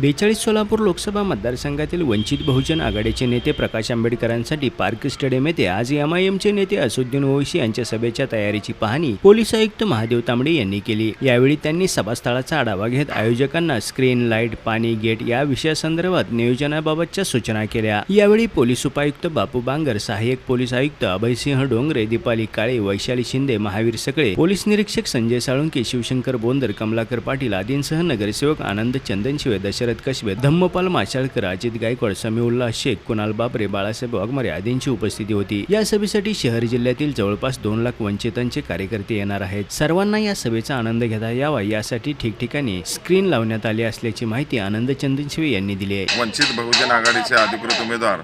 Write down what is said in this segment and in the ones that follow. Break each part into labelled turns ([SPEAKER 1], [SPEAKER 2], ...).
[SPEAKER 1] बेचाळीस सोलापूर लोकसभा मतदारसंघातील वंचित बहुजन आघाडीचे नेते प्रकाश आंबेडकरांसाठी पार्क स्टेडियम येथे आज एम आय एमचे नेते असुद्दीन ओवैसी यांच्या सभेच्या तयारीची पाहणी पोलीस आयुक्त महादेव तांबडे यांनी केली. यावेळी त्यांनी सभास्थळाचा आढावा घेत आयोजकांना स्क्रीन लाइट पाणी गेट या विषयासंदर्भात नियोजनाबाबतच्या सूचना केल्या. यावेळी पोलीस उपायुक्त बापू बांगर सहाय्यक पोलीस आयुक्त अभयसिंह डोंगरे दीपाली काळे वैशाली शिंदे महावीर सकळे पोलीस निरीक्षक संजय साळुंके शिवशंकर बोंदर कमलाकर पाटील आदींसह नगरसेवक आनंद चंदनशिवे दशरथ कशबे धम्मपाल माशाळकर अजित गायकवाड समीउल्ला शेख कुणाल बाबरे बाळासाहेब वाघमारे आदींची उपस्थिती होती. या सभेसाठी शहर जिल्ह्यातील जवळपास दोन लाख वंचितांचे कार्यकर्ते येणार आहेत. सर्वांना या सभेचा आनंद घेता यावा यासाठी ठिकठिकाणी स्क्रीन लावण्यात आली असल्याची माहिती आनंद चंदनशिवे यांनी दिली आहे.
[SPEAKER 2] वंचित बहुजन आघाडीचे अधिकृत उमेदवार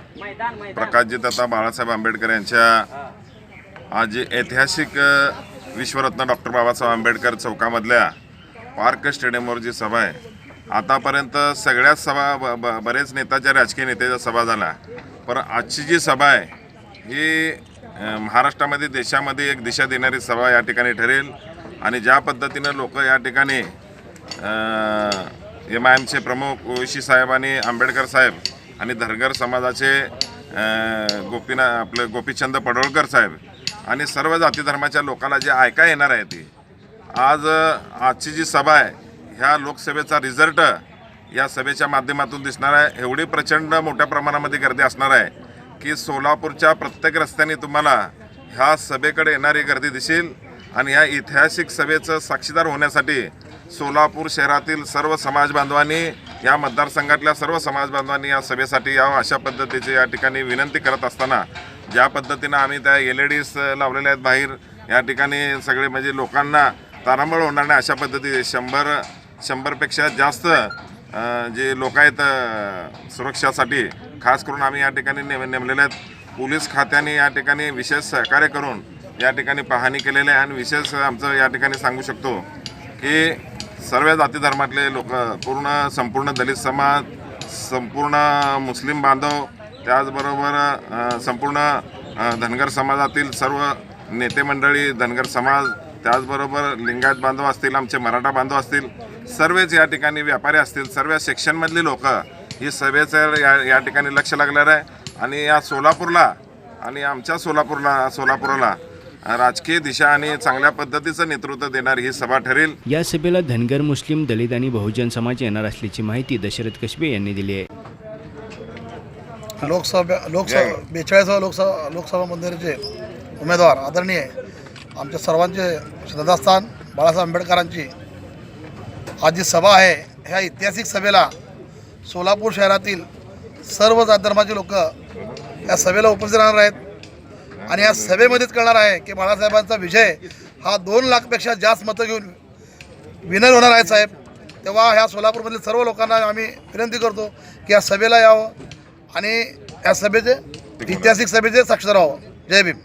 [SPEAKER 2] प्रकाशजी तथा बाळासाहेब आंबेडकर यांच्या आज ऐतिहासिक विश्वरत्न डॉक्टर बाबासाहेब आंबेडकर चौकामधल्या पार्क स्टेडियमवर जी सभा आहे आतापर्यंत सगळ्याच सभा ब- ब- बरेच नेताच्या राजकीय नेत्याच्या सभा झाला पण आजची जी सभा आहे ही महाराष्ट्रामध्ये देशामध्ये एक दिशा देणारी सभा या ठिकाणी ठरेल. आणि ज्या पद्धतीनं लोक या ठिकाणी एम आय एमचे प्रमुख ओशी साहेब आणि आंबेडकर साहेब आणि धरगर समाजाचे गोपीना आपलं गोपीचंद पडोळकर साहेब आणि सर्व जाती धर्माच्या लोकांना जे ऐका येणार आहे ती आज आजची जी सभा आहे ह्या लोकसभेचा रिझल्ट या सभेच्या माध्यमातून दिसणार आहे. एवढी प्रचंड मोठ्या प्रमाणामध्ये गर्दी असणार आहे की सोलापूरच्या प्रत्येक रस्त्याने तुम्हाला ह्या सभेकडे येणारी गर्दी दिसेल आणि ह्या ऐतिहासिक सभेचं साक्षीदार होण्यासाठी सोलापूर शहरातील सर्व समाज बांधवांनी या मतदारसंघातल्या सर्व समाज बांधवांनी या सभेसाठी यावं अशा पद्धतीची या ठिकाणी विनंती करत असताना ज्या पद्धतीनं आम्ही त्या एल ई डीज लावलेल्या आहेत बाहेर या ठिकाणी सगळे म्हणजे लोकांना तारांबळ होणार नाही अशा पद्धतीचे शंभर शंभरपेक्षा जास्त जे लोक आहेत सुरक्षासाठी खास करून आम्ही या ठिकाणी नेम नेमलेले आहेत. पोलीस खात्याने या ठिकाणी विशेष सहकार्य करून या ठिकाणी पाहणी केलेली आहे आणि विशेष आमचं या ठिकाणी सांगू शकतो की सर्व जाती धर्मातले लोक पूर्ण संपूर्ण दलित समाज संपूर्ण मुस्लिम बांधव त्याचबरोबर संपूर्ण धनगर समाजातील सर्व नेते मंडळी धनगर समाज त्याचबरोबर लिंगायत बांधव असतील आमचे मराठा बांधव असतील सर्वच या ठिकाणी व्यापारी असतील सर्व सेक्शनमधली लोक ही सभेचं या या ठिकाणी लक्ष लागलेलं आहे. आणि या सोलापूरला आणि आमच्या सोलापूरला सोलापूरला राजकीय दिशा आणि चांगल्या पद्धतीचं नेतृत्व देणारी ही सभा ठरेल.
[SPEAKER 1] या सभेला धनगर मुस्लिम दलित आणि बहुजन समाज येणार असल्याची माहिती दशरथ कशबे यांनी दिली आहे.
[SPEAKER 3] लोकसभा लोकसभा बेचाळीसावा लोकसभा लोकसभा मंदिराचे उमेदवार आदरणीय आमच्या सर्वांचे श्रद्धास्थान बाळासाहेब आंबेडकरांची आज जी सभा आहे ह्या ऐतिहासिक सभेला सोलापूर शहरातील सर्व जात धर्माचे लोक या सभेला उपस्थित राहणार आहेत. आणि या सभेमध्येच कळणार आहे की बाळासाहेबांचा विजय हा दोन लाखपेक्षा जास्त मतं घेऊन विनर होणार आहे साहेब. तेव्हा ह्या सोलापूरमधील सर्व लोकांना आम्ही विनंती करतो की या सभेला यावं आणि या सभेचे ऐतिहासिक सभेचे साक्षर व्हावं. जय भीम.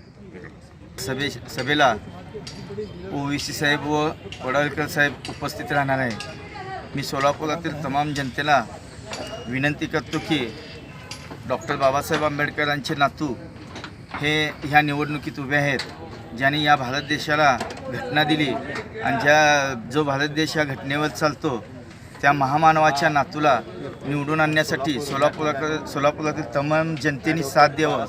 [SPEAKER 4] सभे सभेला ओवीसी साहेब व वडाळकर साहेब उपस्थित राहणार आहे. मी सोलापुरातील तमाम जनतेला विनंती करतो की डॉक्टर बाबासाहेब आंबेडकरांचे नातू हे ह्या निवडणुकीत उभे आहेत. ज्यांनी या भारत देशाला घटना दिली आणि ज्या जो भारत देश या घटनेवर चालतो त्या महामानवाच्या नातूला निवडून आणण्यासाठी सोलापुराकडे सोलापुरातील तमाम जनतेने साथ द्यावं.